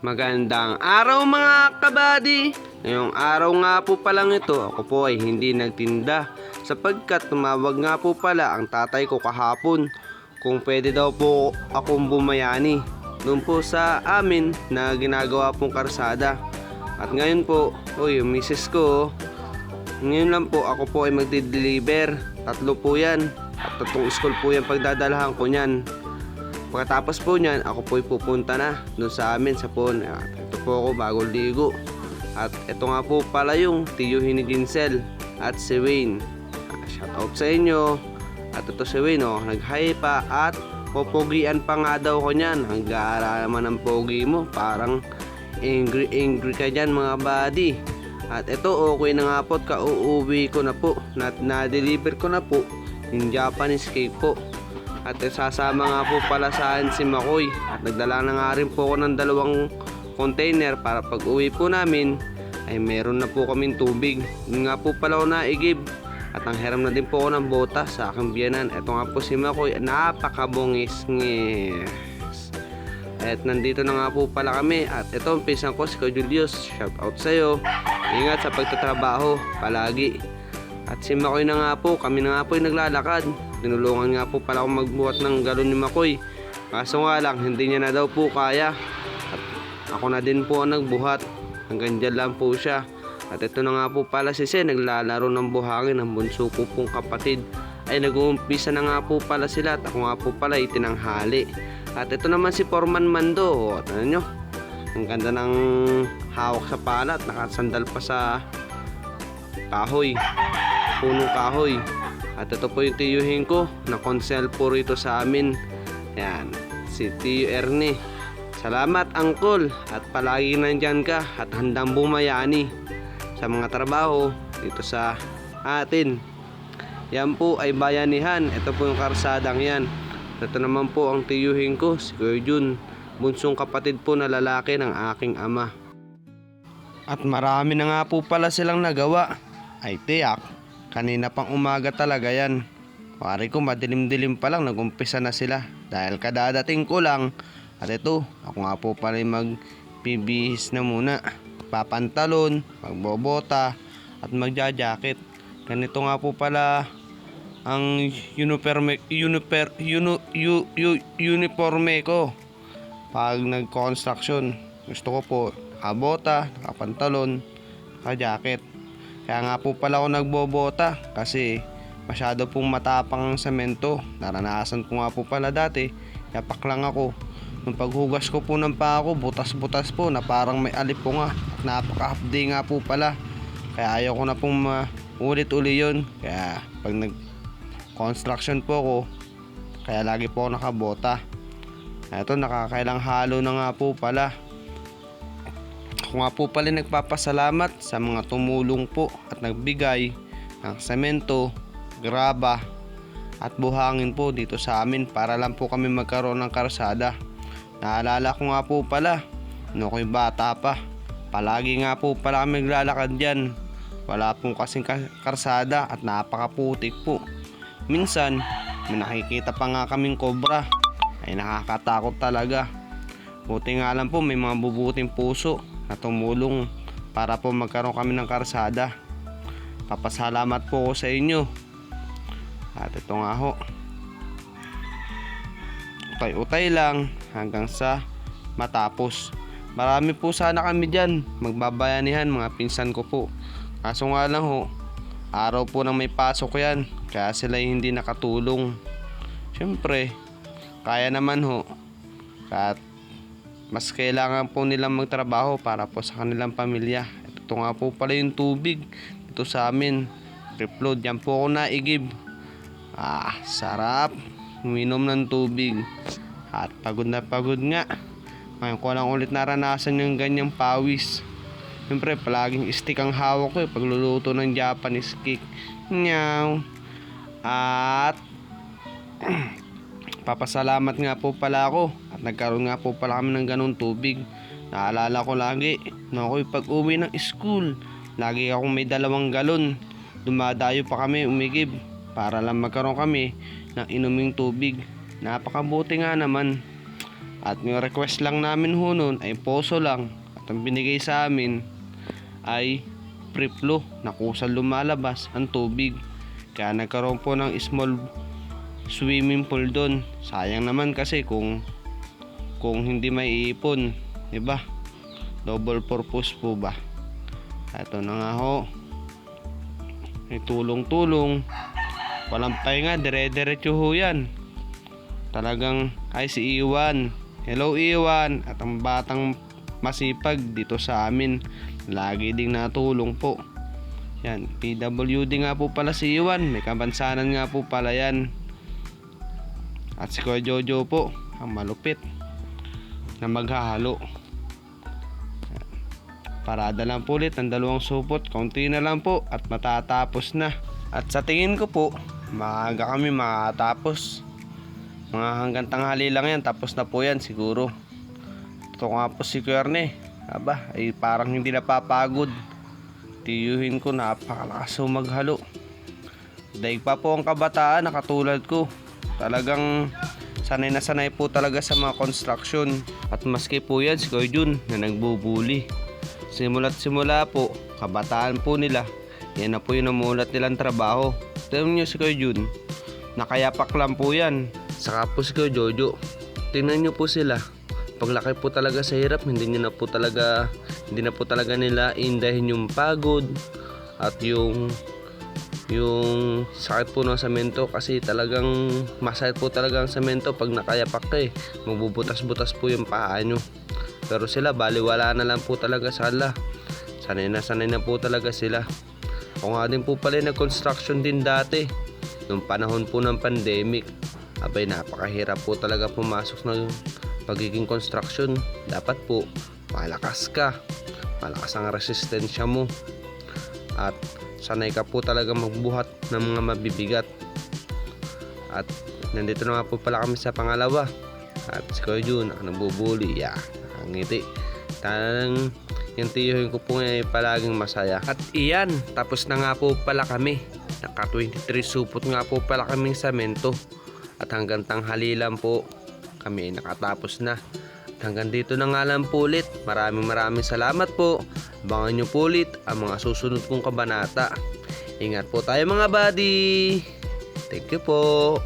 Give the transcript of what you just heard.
Magandang araw mga kabady! Ngayong araw nga po palang ito, ako po ay hindi nagtinda sapagkat tumawag nga po pala ang tatay ko kahapon kung pwede daw po akong bumayani doon po sa amin na ginagawa pong karsada. At ngayon po, oh yung misis ko, ngayon lang po ako po ay magdi-deliver. Tatlo po yan. At tatlong school po yan pagdadalahan ko niyan. Pagkatapos po niyan, ako po'y pupunta na doon sa amin sa phone. At ito po ako bagong ligo. At ito nga po pala yung tiyuhin ni Ginsel at si Wayne. Ah, Shout out sa inyo. At ito si Wayne, oh, nag-hi pa at popogian pa nga daw ko niyan. Ang gara naman ng pogi mo. Parang angry angry ka dyan mga buddy. At ito okay na nga po at kauuwi ko na po. Na, na-deliver ko na po yung Japanese cake po. At sasama nga po pala sa akin si Makoy. At nagdala na nga rin po ako ng dalawang container para pag uwi po namin ay meron na po kaming tubig. Yun nga po pala ako naigib. At ang hiram na din po ako ng bota sa aking biyanan. Ito nga po si Makoy. Napakabungis ngis. At nandito na nga po pala kami. At ito ang pisang ko si Kuya Julius. Shout out sa'yo. Ingat sa pagtatrabaho. Palagi. At si Makoy na nga po, kami na nga po yung naglalakad. Tinulungan nga po pala akong magbuhat ng galon ni Makoy. Kaso nga lang, hindi niya na daw po kaya. At ako na din po ang nagbuhat. Hanggang dyan lang po siya. At ito na nga po pala si Sen, naglalaro ng buhangin ng bunso ko pong kapatid. Ay nag-uumpisa na nga po pala sila at ako nga po pala itinanghali. At ito naman si Forman Mando. O, ano nyo? Ang ganda ng hawak sa pala at nakasandal pa sa kahoy punong kahoy. At ito po yung tiyuhin ko na konsel po rito sa amin. Yan, si Tiyo Ernie. Salamat, Angkol. At palagi nandyan ka at handang bumayani sa mga trabaho dito sa atin. Yan po ay bayanihan. Ito po yung karsadang yan. Ito naman po ang tiyuhin ko, si Kuya Jun. Bunsong kapatid po na lalaki ng aking ama. At marami na nga po pala silang nagawa. Ay tiyak, kanina pang umaga talaga yan. Pare ko madilim-dilim pa lang nagumpisa na sila. Dahil kadadating ko lang. At ito, ako nga po pala magbibihis na muna. Papantalon, magbobota, at magja-jacket. Ganito nga po pala ang uniforme, uniper, unu, yu, yu, uniforme ko pag nag-construction. Gusto ko po nakabota, nakapantalon, naka-jacket. Kaya nga po pala ako nagbobota kasi masyado pong matapang ang semento. Naranasan ko nga po pala dati, yapak lang ako. Nung paghugas ko po ng pako, butas-butas po na parang may alip po nga. Napaka-hapdi nga po pala. Kaya ayaw ko na pong ulit-uli yun. Kaya pag nag-construction po ako, kaya lagi po ako nakabota. Ito, nakakailang halo na nga po pala. Ako nga po pala nagpapasalamat sa mga tumulong po at nagbigay ng semento, graba at buhangin po dito sa amin para lang po kami magkaroon ng karsada. Naalala ko nga po pala, no ko'y bata pa. Palagi nga po pala kami naglalakad dyan. Wala pong kasing ka- karsada at napakaputik po. Minsan, may nakikita pa nga kaming kobra. Ay nakakatakot talaga. Buti nga lang po may mga bubuting puso na tumulong para po magkaroon kami ng karsada. Papasalamat po ako sa inyo. At ito nga ho. Utay-utay lang hanggang sa matapos. Marami po sana kami dyan. Magbabayanihan mga pinsan ko po. Kaso nga lang ho, araw po nang may pasok yan. Kaya sila hindi nakatulong. Siyempre, kaya naman ho. At mas kailangan po nilang magtrabaho para po sa kanilang pamilya. Ito nga po pala yung tubig dito sa amin. Tripload, yan po ako naigib. Ah, sarap. Uminom ng tubig. At pagod na pagod nga. Ngayon ko lang ulit naranasan yung ganyang pawis. Siyempre, palaging stick ang hawak ko eh, pagluluto ng Japanese cake. Nyaw. At papasalamat nga po pala ako nagkaroon nga po pala kami ng ganong tubig. Naalala ko lagi na ako'y pag uwi ng school, lagi akong may dalawang galon. Dumadayo pa kami umigib para lang magkaroon kami ng inuming tubig. Napakabuti nga naman. At yung request lang namin ho nun ay poso lang. At ang binigay sa amin ay priplo na kusang lumalabas ang tubig. Kaya nagkaroon po ng small swimming pool doon. Sayang naman kasi kung kung hindi may ipon, 'di ba? Double purpose po ba? Ito na nga ho. May tulong-tulong. Walang pahinga, dire-diretso ho yan. Talagang, ay si Iwan. Hello Iwan. At ang batang masipag dito sa amin. Lagi ding natulong po. Yan, PWD nga po pala si Iwan. May kabansanan nga po pala yan. At si Kuya Jojo po, ang malupit na maghahalo. Parada lang po ulit ng dalawang supot. Kaunti na lang po at matatapos na. At sa tingin ko po, maaga kami makatapos. Mga hanggang tanghali lang yan, tapos na po yan siguro. Ito nga po si Kuya Erne. Aba, ay parang hindi napapagod. Tiyuhin ko, napakalakas maghalo. Daig pa po ang kabataan na katulad ko. Talagang sanay na sanay po talaga sa mga construction. At maski po yan si Kuya Jun na nagbubuli. Simula't simula po, kabataan po nila. Yan na po yung namulat nilang trabaho. Tingnan nyo si Kuya Jun, nakayapak lang po yan. Saka po si Jojo. Tingnan nyo po sila. Paglaki po talaga sa hirap, hindi nyo na po talaga, hindi na po talaga nila indahin yung pagod at yung yung sakit po ng semento kasi talagang masakit po talaga ang semento pag nakayapak ka eh. Magbubutas-butas po yung paa nyo. Pero sila, baliwala na lang po talaga sa ala. Sanay na sanay na po talaga sila. Ako nga din po pala nag-construction din dati. Nung panahon po ng pandemic. Abay, napakahirap po talaga pumasok ng pagiging construction. Dapat po, malakas ka. Malakas ang resistensya mo. At sanay ka po talaga magbuhat ng mga mabibigat. At nandito na po pala kami sa pangalawa. At si Kuya Jun, ang nagbubuli. Yeah, ang ngiti. Tanang yung tiyuhin ko po ngayon ay palaging masaya. At iyan, tapos na nga po pala kami. Naka 23 supot nga po pala kaming samento. At hanggang tanghali lang po kami nakatapos na. Hanggang dito na nga lang po ulit. Maraming maraming salamat po. Abangan nyo po ulit ang mga susunod kong kabanata. Ingat po tayo mga buddy. Thank you po.